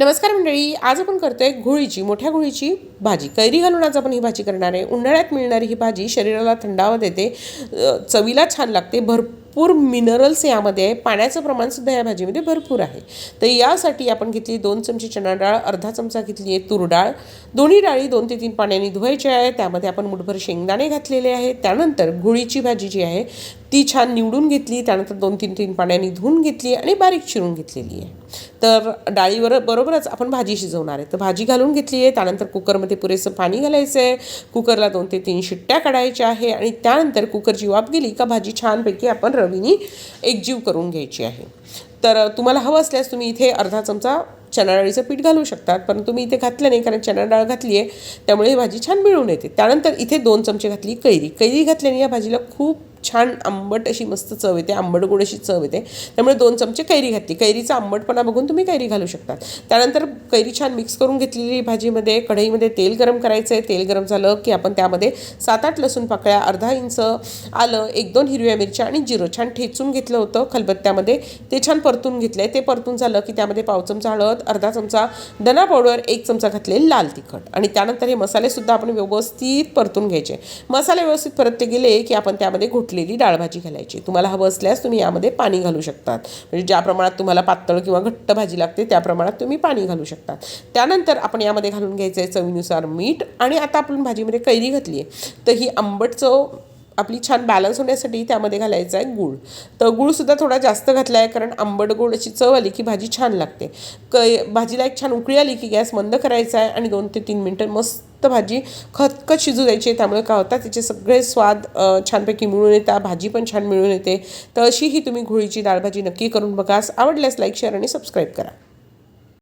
नमस्कार मंडळी आज आपण करतोय घोळीची मोठ्या घोळीची भाजी. कैरी घालून आज आपण ही भाजी करणार आहे. उन्हाळ्यात मिळणारी ही भाजी शरीराला थंडावा देते चवीला छान लागते भरपूर मिनरल्स यामध्ये आहे. पाण्याचं प्रमाणसुद्धा या भाजीमध्ये भरपूर आहे. तर यासाठी आपण घेतली दोन चमचे चणा डाळ अर्धा चमचा घेतली आहे तूर डाळ. दोन्ही डाळी दोन ते तीन पाण्याने धुवायच्या आहे त्यामध्ये आपण मुठभर शेंगदाणे घातलेले आहे त्यानंतर घोळीची भाजी जी आहे ती छान निवडून घेतली. त्यानंतर दोन तीन तीन पाण्याने धुवून घेतली आणि बारीक चिरून घेतलेली आहे. तर डाळीवर बरोबरच आपण भाजी शिजवणार आहे. तर भाजी घालून घेतली आहे. त्यानंतर कुकरमध्ये पुरेसं पाणी घालायचं आहे कुकरला दोन ते तीन शिट्ट्या काढायच्या आहे आणि त्यानंतर कुकरची वाफ गेली का भाजी छानपैकी आपण रवीनी एकजीव करून घ्यायची आहे. तर तुम्हाला हवं असल्यास तुम्ही इथे अर्धा चमचा चणा डाळीचं पीठ घालू शकतात परंतु मी इथे घातलं नाही कारण चणा डाळ घातली आहे त्यामुळे भाजी छान मिळून येते. त्यानंतर इथे दोन चमचे घातली कैरी. कैरी घातल्याने या भाजीला खूप छान आंबट अशी मस्त चव येते आंबट गोड अशी चव येते. त्यामुळे दोन चमचे कैरी घातली. कैरीचा आंबटपणा बघून तुम्ही कैरी घालू शकता. त्यानंतर कैरी छान मिक्स करून घेतलेली भाजीमध्ये कढईमध्ये तेल गरम करायचं आहे तेल गरम झालं की आपण त्यामध्ये सात आठ लसूण पाकळ्या अर्धा इंच आलं एक दोन हिरव्या मिरच्या आणि जिरं छान ठेचून घेतलं होतं खलबत्त्यामध्ये. ते छान परतून घेतलं आहे ते परतून झालं की त्यामध्ये पाव चमचा हळद अर्धा चमचा धना पावडर एक चमचा घातले लाल तिखट. आणि त्यानंतर हे मसालेसुद्धा आपण व्यवस्थित परतून घ्यायचे. मसाले व्यवस्थित परतले गेले की आपण त्यामध्ये घोट कुटलेली डाळभाजी घालायची. तुम्हाला हवं असल्यास तुम्ही यामध्ये पाणी घालू शकतात. म्हणजे ज्या प्रमाणात तुम्हाला पातळ किंवा घट्ट भाजी लागते त्या प्रमाणात तुम्ही पाणी घालू शकतात. त्यानंतर आपण यामध्ये घालून घ्यायचं आहे चवीनुसार मीठ आणि आता आपण भाजीमध्ये कैरी घातली आहे तर ही आंबट चव आपली छान बॅलन्स होण्यासाठी त्यामध्ये घालायचा आहे गूळ. तर गूळसुद्धा थोडा जास्त घातला आहे कारण आंबट गोड अशी चव आली की भाजी छान लागते. कै भाजीला एक छान उकळी आली की गॅस बंद करायचा आहे आणि दोन ते तीन मिनटं मस्त फक्त भाजी खतखत शिजू द्यायची आहे त्यामुळे काय होतात त्याचे सगळे स्वाद छानपैकी मिळून येतात भाजी पण छान मिळून येते. तर अशी ही तुम्ही घोळीची डाळ भाजी नक्की करून बघा. आवडल्यास लाईक शेअर आणि सबस्क्राईब करा.